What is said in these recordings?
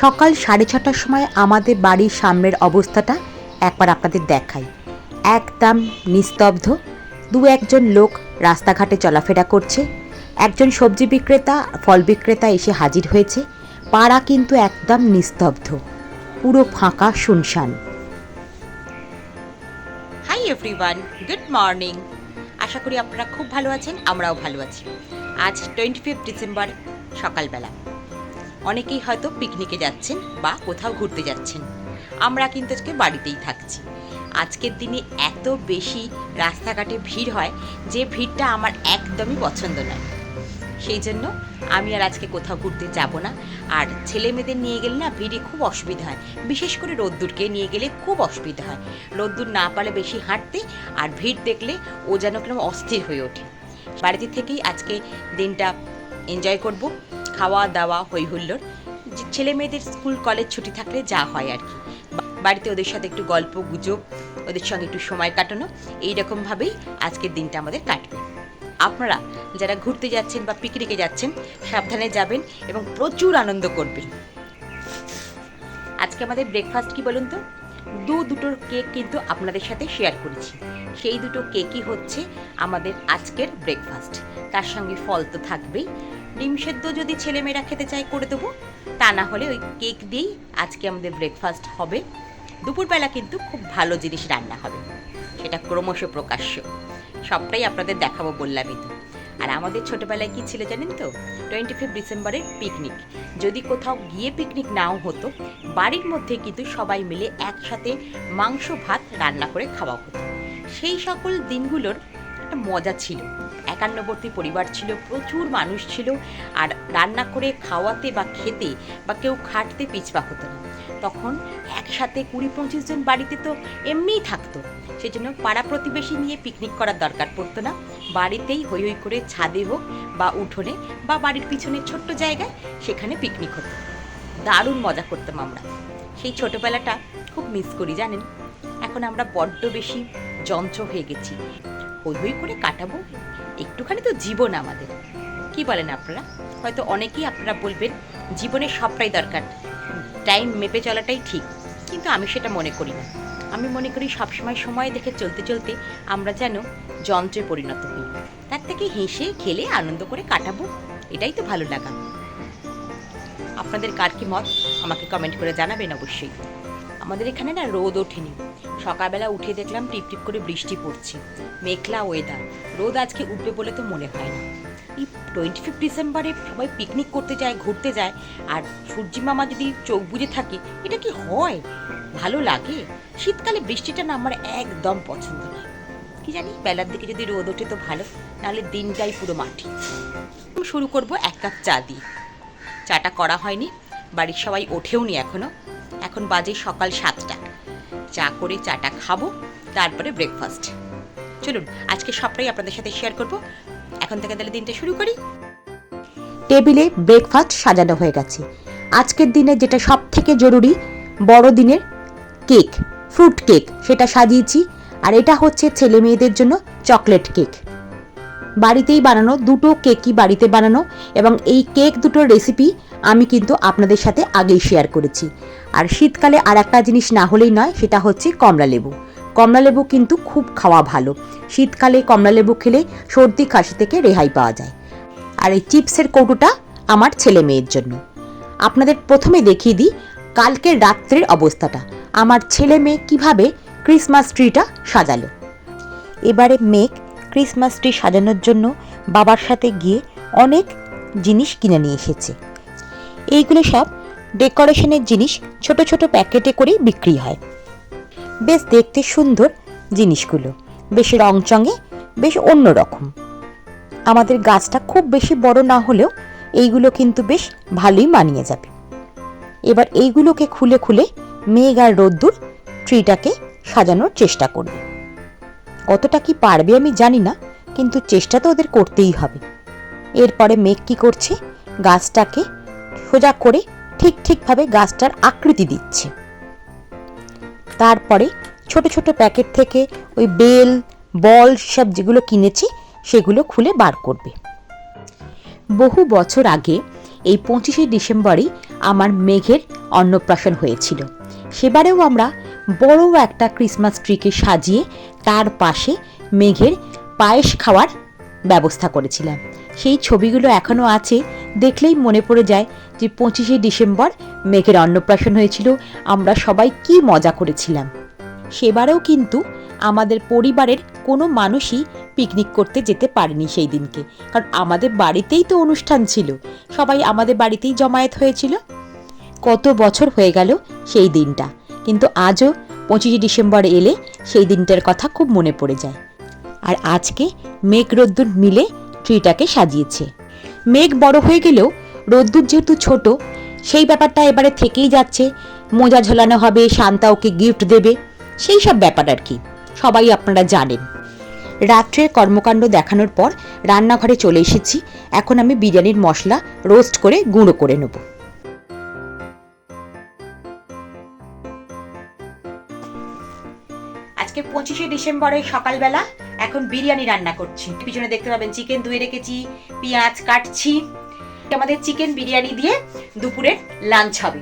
সকাল সাড়ে ছটার সময় আমাদের বাড়ির সামনের অবস্থাটা একবার আপনাদের দেখাই। একদম নিস্তব্ধ। দু একজন লোক রাস্তাঘাটে চলাফেরা করছে। একজন সবজি বিক্রেতা, ফল বিক্রেতা এসে হাজির হয়েছে। পাড়া কিন্তু একদম নিস্তব্ধ। পুরো ফাঁকা শুনশান। হাই এভরিওয়ান গুড মর্নিং আশা করি আপনারা খুব ভালো আছেন, আমরাও ভালো আছি। আজ টোয়েন্টি ফিফথ ডিসেম্বর সকালবেলা। অনেকেই হয়তো পিকনিকে যাচ্ছেন বা কোথাও ঘুরতে যাচ্ছেন। আমরা কিন্তু আজকে বাড়িতেই থাকছি। আজকের দিনে এত বেশি রাস্তাঘাটে ভিড় হয় যে ভিড়টা আমার একদমই পছন্দ নয়। সেই জন্য আমি আর আজকে কোথাও ঘুরতে যাব না। আর ছেলে মেয়েদের নিয়ে গেলে না ভিড়ে খুব অসুবিধা হয়। বিশেষ করে রোদ্দুরকে নিয়ে গেলে খুব অসুবিধা হয়। রোদ্দুর না পারে বেশি হাঁটতে আর ভিড় দেখলে ও যেন কীরকম অস্থির হয়ে ওঠে। বাড়িতে থেকেই আজকে দিনটা এনজয় করব। খাওয়া দাওয়া হই হুল্লোড় ছেলে মেয়েদের স্কুল, কলেজ ছুটি থাকলে যা হয় আর কি। বাড়িতে ওদের সাথে একটু গল্প, গুজব, ওদের সঙ্গে একটু সময় কাটানো এইরকমভাবেই আজকের দিনটা আমাদের কাটবে। আপনারা যারা ঘুরতে যাচ্ছেন বা পিকনিকে যাচ্ছেন, সাবধানে যাবেন এবং প্রচুর আনন্দ করবেন। আজকে আমাদের ব্রেকফাস্ট কি বলুন তো? দু দুটোর কেক কিন্তু আপনাদের সাথে শেয়ার করেছি। সেই দুটো কেকই হচ্ছে আমাদের আজকের ব্রেকফাস্ট তার সঙ্গে ফল তো থাকবেই। ডিম সেদ্ধ যদি ছেলেমেয়েরা খেতে চায় করে দেবো। তা না হলে ওই কেক দিয়েই আজকে আমাদের ব্রেকফাস্ট হবে। দুপুরবেলা কিন্তু খুব ভালো জিনিস রান্না হবে। সেটা ক্রমশ প্রকাশ্য। সবটাই আপনাদের দেখাবো বললামই তো। আর আমাদের ছোটবেলায় কি ছিল জানেন তো? টোয়েন্টি ফিফ ডিসেম্বরের পিকনিক যদি কোথাও গিয়ে পিকনিক নাও হতো, বাড়ির মধ্যে কিন্তু সবাই মিলে একসাথে মাংস ভাত রান্না করে খাওয়া হতো। সেই সকল দিনগুলোর একটা মজা ছিল। একান্নবর্তী পরিবার ছিল, প্রচুর মানুষ ছিল আর রান্না করে খাওয়াতে বা খেতে বা কেউ খাটতে পিছপা হতো না। তখন একসাথে কুড়ি পঁচিশ জন বাড়িতে তো এমনিই থাকতো। সেজন্য পাড়া প্রতিবেশী নিয়ে পিকনিক করার দরকার পড়তো না। বাড়িতেই হই হই করে ছাদে হোক বা উঠোনে বা বাড়ির পিছনে ছোট্ট জায়গায় সেখানে পিকনিক হতো। দারুণ মজা করতাম আমরা। সেই ছোটবেলাটা খুব মিস করি, জানেন? এখন আমরা বড্ড বেশি যন্ত্র হয়ে গেছি। হই হই করে কাটাবো। একটুখানি তো জীবন আমাদের। কি বলেন আপনারা? হয়তো অনেকেই আপনারা বলবেন জীবনের সবটাই দরকার। টাইম মেপে চলাটাই ঠিক, কিন্তু আমি সেটা মনে করি না। আমি মনে করি সবসময় সময় দেখে চলতে চলতে আমরা যেন যন্ত্রে পরিণত হই। তার থেকে হেসে, খেলে, আনন্দ করে কাটাবো, এটাই তো ভালো লাগা আপনাদের কার কি মত? আমাকে কমেন্ট করে জানাবেন অবশ্যই। আমাদের এখানে না রোদ ওঠেনি। সকালবেলা উঠে দেখলাম টিপ টিপ করে বৃষ্টি পড়ছে। মেঘলা ওয়েদার রোদ আজকে উঠবে বলে তো মনে হয় না। এই টোয়েন্টি ফিফ ডিসেম্বরে সবাই পিকনিক করতে যায়, ঘুরতে যায়, আর সূর্যি মামা যদি চোখ বুজে থাকে, এটা কি হয়? ভালো লাগে? শীতকালে বৃষ্টিটা না আমার একদম পছন্দ না। কি জানি, বেলার দিকে যদি রোদ ওঠে তো ভালো, নাহলে দিনটাই পুরো মাটি। শুরু করব এক কাপ চা দিয়ে। চাটা করা হয়নি, বাড়ির সবাই ওঠেও নি এখনও এখন বাজে সকাল সাতটা। চা করে, চাটা খাব, তারপরে ব্রেকফাস্ট চলুন, আজকে সবটাই আপনাদের সাথে শেয়ার করব। এখন থেকে তাহলে দিনটা শুরু করি। টেবিলে ব্রেকফাস্ট সাজানো হয়ে গেছে। আজকের দিনে যেটা সব থেকে জরুরি বড় দিনের কেক ফ্রুট কেক সেটা সাজিয়েছি। আর এটা হচ্ছে ছেলে মেয়েদের জন্য চকলেট কেক বাড়িতেই বানানো, দুটো কেকই বাড়িতে বানানো এবং এই কেক দুটোর রেসিপি আমি কিন্তু আপনাদের সাথে আগেই শেয়ার করেছি। আর শীতকালে আর একটা জিনিস না হলেই নয়, সেটা হচ্ছে কমলা লেবু। কমলা লেবু কিন্তু খুব খাওয়া ভালো। শীতকালে কমলা লেবু খেলে সর্দি কাশি থেকে রেহাই পাওয়া যায়। আর এই চিপসের কৌটোটা আমার ছেলে মেয়ের জন্য। আপনাদের প্রথমে দেখিয়ে দিই কালকের রাত্রের অবস্থাটা। আমার ছেলে মেয়ে কীভাবে ক্রিসমাস ট্রিটা সাজালো। এবারে মেঘ ক্রিসমাস ট্রি সাজানোর জন্য বাবার সাথে গিয়ে অনেক জিনিস কিনে নিয়ে এসেছে। এইগুলো সব ডেকোরেশনের জিনিস ছোট ছোট প্যাকেটে করেই বিক্রি হয়। বেশ দেখতে সুন্দর জিনিসগুলো। বেশ রংচঙে, বেশ অন্যরকম। আমাদের গাছটা খুব বেশি বড় না হলেও এইগুলো কিন্তু বেশ ভালোই মানিয়ে যাবে। এবার এইগুলোকে খুলে খুলে মেঘ আর রোদ্দুর ট্রিটাকে সাজানোর চেষ্টা করবে। কতটা কি পারবে আমি জানি না, কিন্তু চেষ্টা তো ওদের করতেই হবে। এরপরে মেঘ কি করছে? গাছটাকে সোজা করে ঠিক ঠিকভাবে গাছটার আকৃতি দিচ্ছে। তারপরে ছোট ছোট প্যাকেট থেকে ওই বেল, বল, সব যেগুলো কিনেছি, সেগুলো খুলে বার করবে। বহু বছর আগে, এই পঁচিশে ডিসেম্বরই আমার মেঘের অন্নপ্রাশন হয়েছিল। সেবারেও আমরা বড় একটা ক্রিসমাস ট্রিকে সাজিয়ে তার পাশে মেঘের পায়েস খাওয়ার ব্যবস্থা করেছিলাম। সেই ছবিগুলো এখনও আছে দেখলেই মনে পড়ে যায় যে পঁচিশে ডিসেম্বর মেঘের অন্নপ্রাশন হয়েছিল। আমরা সবাই কি মজা করেছিলাম। সেবারেও কিন্তু আমাদের পরিবারের কোনো মানুষই পিকনিক করতে যেতে পারেনি সেই দিনকে। কারণ আমাদের বাড়িতেই তো অনুষ্ঠান ছিল। সবাই আমাদের বাড়িতেই জমায়েত হয়েছিল। কত বছর হয়ে গেল সেই দিনটা। কিন্তু আজও পঁচিশে ডিসেম্বর এলে সেই দিনটার কথা খুব মনে পড়ে যায়। আর আজকে মেঘ রোদ্দুর মিলে ট্রিটাকে সাজিয়েছে। মেঘ বড় হয়ে গেলেও রোদ্দুর যেহেতু ছোট, সেই ব্যাপারটা এবারে থেকেই যাচ্ছে। মোজা ঝোলানো হবে, শান্তা ওকে গিফট দেবে, সেই সব ব্যাপার আর কি, সবাই আপনারা জানেন। রাত্রে কর্মকাণ্ড দেখানোর পর রান্নাঘরে চলে এসেছি, এখন আমি বিরিয়ানির মশলা রোস্ট করে গুঁড়ো করে নেব। পঁচিশে ডিসেম্বরের সকালবেলা এখন বিরিয়ানি রান্না করছি। পিছনে দেখতে পাবেন চিকেন ধুয়ে রেখেছি, পেঁয়াজ কাটছি। আমাদের চিকেন বিরিয়ানি দিয়ে দুপুরের লাঞ্চ হবে।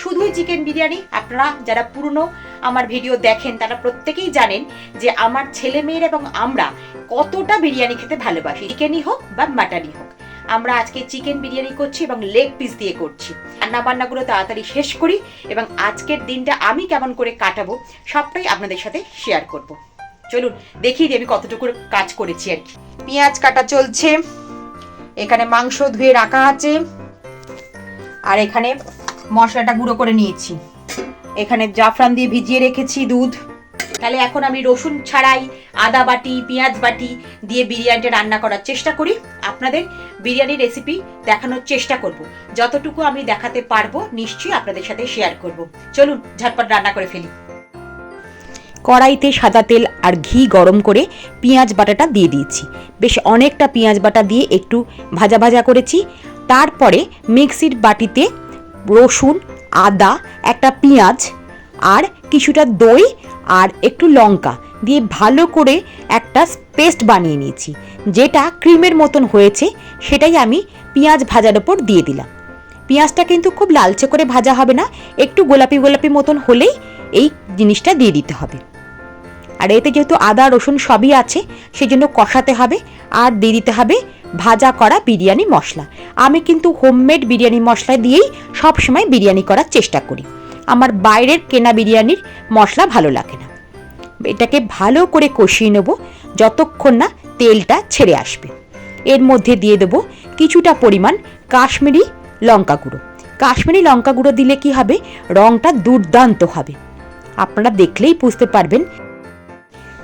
শুধুই চিকেন বিরিয়ানি, আপনারা যারা পুরনো আমার ভিডিও দেখেন, তারা প্রত্যেকেই জানেন যে আমার ছেলে মেয়ের এবং আমরা কতটা বিরিয়ানি খেতে ভালোবাসি। চিকেনই হোক বা মাটনই হোক। আমরা আজকে চিকেন বিরিয়ানি করছি এবং লেগ পিস দিয়ে করছি। রান্না বান্নাগুলো তাড়াতাড়ি শেষ করি এবং আজকের দিনটা আমি কেমন করে কাটাবো সবটাই আপনাদের সাথে শেয়ার করব। চলুন দিই আমি কতটুকু কাজ করেছি আর কি। পেঁয়াজ কাটা চলছে, এখানে মাংস ধুয়ে রাখা আছে, আর এখানে মশলাটা গুঁড়ো করে নিয়েছি। এখানে জাফরান দিয়ে ভিজিয়ে রেখেছি দুধ। তাহলে এখন আমি রসুন ছাড়াই, আদা বাটি, পেঁয়াজ বাটি দিয়ে বিরিয়ানিটা রান্না করার চেষ্টা করি। আপনাদের বিরিয়ানি রেসিপি দেখানোর চেষ্টা করব। যতটুকু আমি দেখাতে পারব, নিশ্চয়ই আপনাদের সাথে শেয়ার করব। চলুন, ঝটপট রান্না করে ফেলি। কড়াইতে সাদা তেল আর ঘি গরম করে পেঁয়াজ বাটাটা দিয়ে দিয়েছি। বেশ অনেকটা পেঁয়াজ বাটা দিয়ে একটু ভাজা ভাজা করেছি। তারপরে মিক্সির বাটিতে রসুন, আদা, একটা পেঁয়াজ আর কিছুটা দই আর একটু লঙ্কা দিয়ে ভালো করে একটা পেস্ট বানিয়ে নিয়েছি। যেটা ক্রিমের মতন হয়েছে, সেটাই আমি পেঁয়াজ ভাজার ওপর দিয়ে দিলাম। পেঁয়াজটা কিন্তু খুব লালচে করে ভাজা হবে না, একটু গোলাপি গোলাপি মতন হলেই এই জিনিসটা দিয়ে দিতে হবে। আর এতে যেহেতু আদা, রসুন সবই আছে, সেজন্য কষাতে হবে, আর দিয়ে দিতে হবে ভাজা করা বিরিয়ানি মশলা। আমি কিন্তু হোমমেড বিরিয়ানি মশলা দিয়েই সবসময় বিরিয়ানি করার চেষ্টা করি। আমার বাইরের কেনা বিরিয়ানির মশলা ভালো লাগে না। এটাকে ভালো করে কষিয়ে নেব, যতক্ষণ না তেলটা ছেড়ে আসবে। এর মধ্যে দিয়ে দেবো কিছুটা পরিমাণ কাশ্মীরি লঙ্কা গুঁড়ো। কাশ্মীরি লঙ্কা গুঁড়ো দিলে কি হবে? রঙটা দুর্দান্ত হবে। আপনারা দেখলেই বুঝতে পারবেন।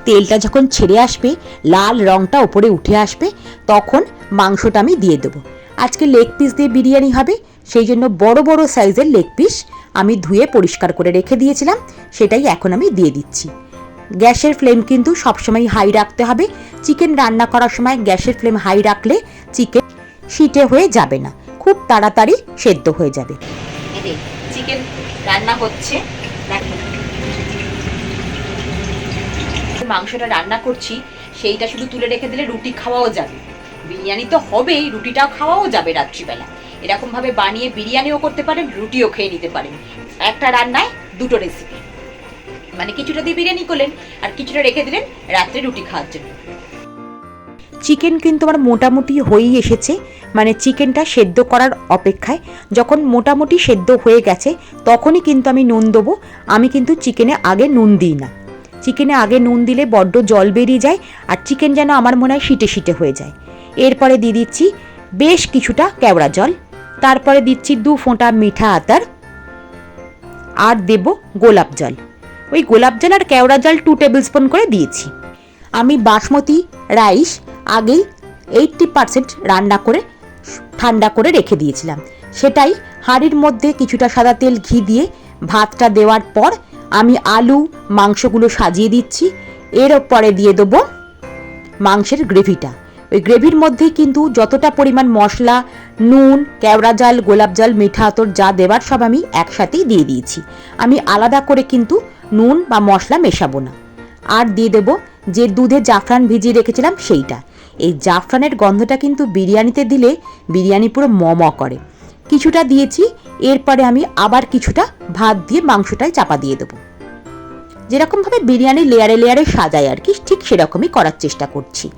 তেলটা যখন ছেড়ে আসবে, লাল রঙটা ওপরে উঠে আসবে, তখন মাংসটা আমি দিয়ে দেবো। আজকে লেগ পিস দিয়ে বিরিয়ানি হবে, সেই জন্য বড় বড় সাইজের লেগ পিস আমি ধুয়ে পরিষ্কার করে রেখে দিয়েছিলাম, সেটাই এখন আমি দিয়ে দিচ্ছি। গ্যাসের ফ্লেম কিন্তু সবসময় হাই রাখতে হবে চিকেন রান্না করার সময় গ্যাসের ফ্লেম হাই রাখলে চিকেন শীতে হয়ে যাবে না, খুব তাড়াতাড়ি সেদ্ধ হয়ে যাবে। চিকেন রান্না হচ্ছে মাংসটা রান্না করছি, সেইটা শুধু তুলে রেখে দিলে রুটি খাওয়াও যাবে। বিরিয়ানি তো হবেই, রুটিটাও খাওয়াও যাবে রাত্রিবেলা। এরকম ভাবে বানিয়ে বিরিয়ানিও করতে পারেন, রুটিও খেয়ে নিতে পারেন। একটা রান্নায় দুটো রেসিপি মানে কিছুটা দিয়ে বিরিয়ানি করলেন, আর কিছুটা রেখে দিলেন রাত্রে রুটি খাওয়ার জন্য। চিকেন কিন্তু আমার মোটামুটি হয়েই এসেছে। মানে চিকেনটা সেদ্ধ করার অপেক্ষায়, যখন মোটামুটি সেদ্ধ হয়ে গেছে, তখনই কিন্তু আমি নুন দেবো। আমি কিন্তু চিকেনে আগে নুন দিই না। চিকেনে আগে নুন দিলে বড্ড জল বেরিয়ে যায়, আর চিকেন যেন আমার মনে হয় শিটে শিটে হয়ে যায়। এরপরে দিয়ে দিচ্ছি বেশ কিছুটা কেওড়া জল। তারপরে দিচ্ছি দু ফোঁটা মিঠা আতার আর দেব গোলাপ জল। ওই গোলাপ জল আর কেওড়া জল টু টেবিল স্পুন করে দিয়েছি। আমি বাসমতি, রাইস আগেই এইটটি পারসেন্ট রান্না করে, ঠান্ডা করে রেখে দিয়েছিলাম। সেটাই হাঁড়ির মধ্যে কিছুটা সাদা তেল ঘি দিয়ে ভাতটা দেওয়ার পর আমি আলু, মাংসগুলো সাজিয়ে দিচ্ছি। এর পরে দিয়ে দেবো মাংসের গ্রেভিটা ওই গ্রেভির মধ্যেই কিন্তু যতটা পরিমাণ মশলা, নুন, কেওড়া জল, গোলাপ জল, মিঠা আতর যা দেবার সব আমি একসাথেই দিয়ে দিয়েছি। আমি আলাদা করে কিন্তু নুন বা মশলা মেশাবো না। আর দিয়ে দেবো যে দুধে জাফরান ভিজিয়ে রেখেছিলাম সেইটা। এই জাফরানের গন্ধটা কিন্তু বিরিয়ানিতে দিলে বিরিয়ানি পুরো ম ম করে। কিছুটা দিয়েছি, এরপরে আমি আবার কিছুটা ভাত দিয়ে মাংসটায় চাপা দিয়ে দেবো। যেরকমভাবে বিরিয়ানি লেয়ারে লেয়ারে সাজাই আর কি, ঠিক সেরকমই করার চেষ্টা করছি।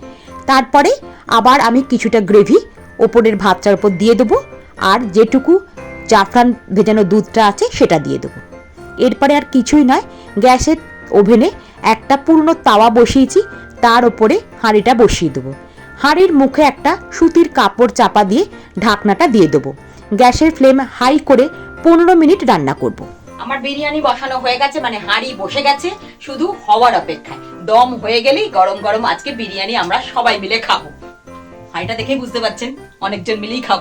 তারপরে আবার আমি কিছুটা গ্রেভি, ওপরের ভাতটার উপর দিয়ে দেবো আর যেটুকু জাফরান ভেজানো দুধটা আছে সেটা দিয়ে দেবো। এরপরে আর কিছুই নয়, গ্যাসের ওভেনে একটা পুরনো তাওয়া বসিয়েছি, তার ওপরে হাঁড়িটা বসিয়ে দেবো। হাঁড়ির মুখে একটা সুতির কাপড় চাপা দিয়ে ঢাকনাটা দিয়ে দেবো। গ্যাসের ফ্লেম হাই করে পনেরো মিনিট রান্না করব। আমার বিরিয়ানি বসানো হয়ে গেছে মানে হাঁড়ি বসে গেছে, শুধু হওয়ার অপেক্ষায়। দম হয়ে গেলেই গরম গরম আজকে বিরিয়ানি আমরা সবাই মিলে খাব। হাঁড়িটা দেখেই বুঝতে পারছেন, অনেকজন মিলেই খাব।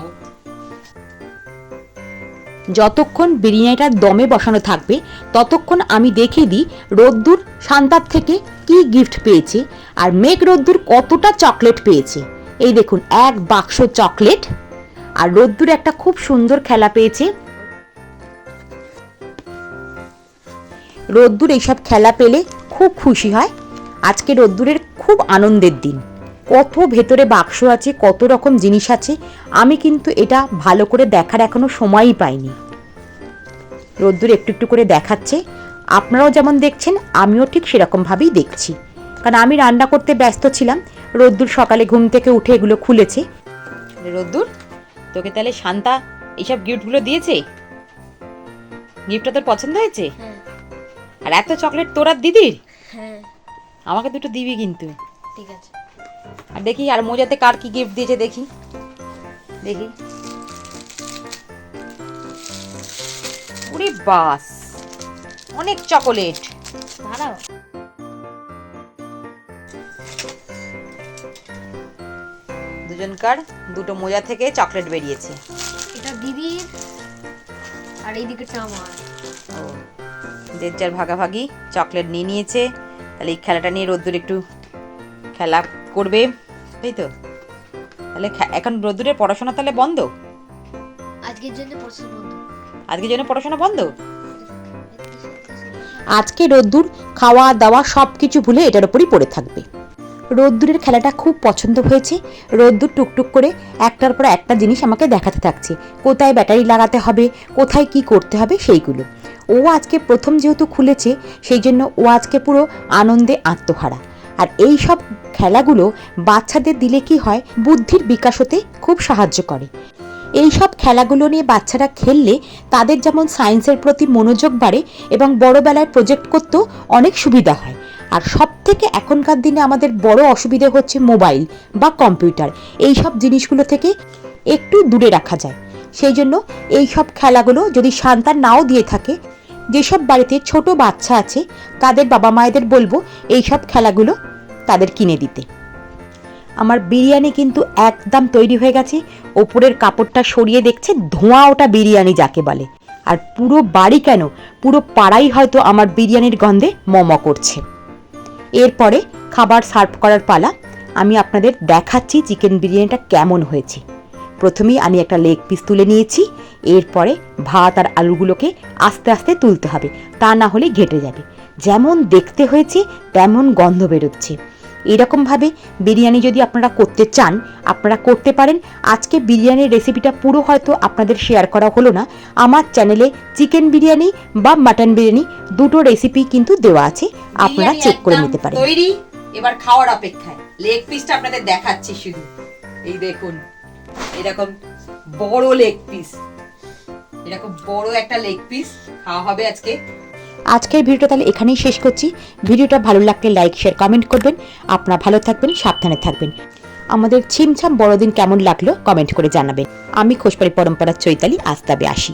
যতক্ষণ বিরিয়ানিটা দমে বসানো থাকবে, ততক্ষণ আমি দেখে দিই রোদ্দুর শান্তার থেকে কি গিফট পেয়েছে আর মেঘ রোদ্দুর কতটা চকলেট পেয়েছে। এই দেখুন, এক বাক্স চকলেট আর রোদ্দুর একটা খুব সুন্দর খেলা পেয়েছে। রোদ্দুর এইসব খেলা পেলে খুব খুশি হয়। আজকে রোদ্দুরের খুব আনন্দের দিন। কত ভেতরে বাক্স আছে কত রকম জিনিস আছে আমি কিন্তু এটা ভালো করে দেখার এখনও সময়ই পাইনি। রোদ্দুর একটু একটু করে দেখাচ্ছে আপনারাও যেমন দেখছেন আমিও ঠিক সেরকমভাবেই দেখছি। কারণ আমি রান্না করতে ব্যস্ত ছিলাম রোদ্দুর সকালে ঘুম থেকে উঠে এগুলো খুলেছে। রোদ্দুর তোকে তাহলে শান্তা এইসব গিফটগুলো দিয়েছে? গিফটটা তোর পছন্দ হয়েছে? হ্যাঁ। আর এত চকলেট তোর আর দিদির? হ্যাঁ। আমাকে দুটো দিবি কিন্তু। ঠিক আছে। আর দেখি আর মোজাতে কার কি গিফট দিয়েছে দেখি। দেখি। ওরে বাস অনেক চকোলেট দাঁড়াও। দুজনকার দুটো মোজা থেকে চকলেট বেরিয়েছে। এটা দিদির আর এই দিকেটা আমার। ও। যে যার ভাগাভাগি চকলেট নিয়ে নিয়েছে। তাহলে এই খেলাটা নিয়ে রোদ্দুর একটু খেলা করবে। তাই তো। তাহলে খে- এখন রোদ্দুরের পড়াশোনা তাহলে বন্ধ? আজকের জন্য পড়াশোনা বন্ধ। আজকের জন্য পড়াশোনা বন্ধ? আজকে রোদ্দুর খাওয়া দাওয়া সব কিছু ভুলে এটার উপরই পড়ে থাকবে। রোদ্দুরের খেলাটা খুব পছন্দ হয়েছে। রোদ্দুর টুকটুক করে একটার পর একটা জিনিস আমাকে দেখাতে থাকছে। কোথায় ব্যাটারি লাগাতে হবে কোথায় কি করতে হবে সেইগুলো। ও আজকে প্রথম যেহেতু খুলেছে, সেই জন্য ও আজকে পুরো আনন্দে আত্মহারা। আর এই সব খেলাগুলো বাচ্চাদের দিলে কি হয়, বুদ্ধির বিকাশ হতে খুব সাহায্য করে। এই সব খেলাগুলো নিয়ে বাচ্চারা খেললে তাদের যেমন সায়েন্সের প্রতি মনোযোগ বাড়ে এবং বড়বেলায় প্রজেক্ট করতেও অনেক সুবিধা হয়। আর সব থেকে এখনকার দিনে আমাদের বড় অসুবিধে হচ্ছে মোবাইল বা কম্পিউটার। এই সব জিনিসগুলো থেকে একটু দূরে রাখা যায়। সেই জন্য এই সব খেলাগুলো যদি সন্তান নাও দিয়ে থাকে যেসব বাড়িতে ছোট বাচ্চা আছে, তাদের বাবা মায়েদের বলব এই সব খেলাগুলো তাদের কিনে দিতে। আমার বিরিয়ানি কিন্তু একদম তৈরি হয়ে গেছে, ওপরের কাপড়টা সরিয়ে দেখছে, ধোঁয়া ওটা বিরিয়ানি যাকে বলে। আর পুরো বাড়ি কেন, পুরো পাড়াই হয়তো আমার বিরিয়ানির গন্ধে মম করছে। এরপরে খাবার সার্ভ করার পালা, আমি আপনাদের দেখাচ্ছি চিকেন বিরিয়ানিটা কেমন হয়েছে। প্রথমেই আমি একটা লেগ পিস তুলে নিয়েছি এরপরে ভাত আর আলুগুলোকে আস্তে আস্তে তুলতে হবে তা না হলে ঘেটে যাবে। যেমন দেখতে হয়েছে তেমন গন্ধ বেরোচ্ছে। এরকমভাবে বিরিয়ানি যদি আপনারা করতে চান আপনারা করতে পারেন। আজকে বিরিয়ানির রেসিপিটা পুরো হয়তো আপনাদের শেয়ার করা হলো না। আমার চ্যানেলে চিকেন বিরিয়ানি বা মাটন বিরিয়ানি দুটো রেসিপি কিন্তু দেওয়া আছে আপনারা চেক করে নিতে পারেন। তৈরি এবার খাওয়ার অপেক্ষায়। লেগ পিসটা আপনাদের দেখাচ্ছি শুধু। এই দেখুন এরকম বড় লেগ পিস এরকম বড় একটা লেগ পিস খাওয়া হবে আজকে। আজকের ভিডিওটা তাহলে এখানেই শেষ করছি। ভিডিওটা ভালো লাগলে লাইক শেয়ার কমেন্ট করবেন। আপনারা ভালো থাকবেন, সাবধানে থাকবেন। আমাদের ছিমছাম বড়দিন কেমন লাগল কমেন্ট করে জানাবেন। আমি খোসপাড়ি পরম্পরার চৈতালি আস্তাবে তবে আসি।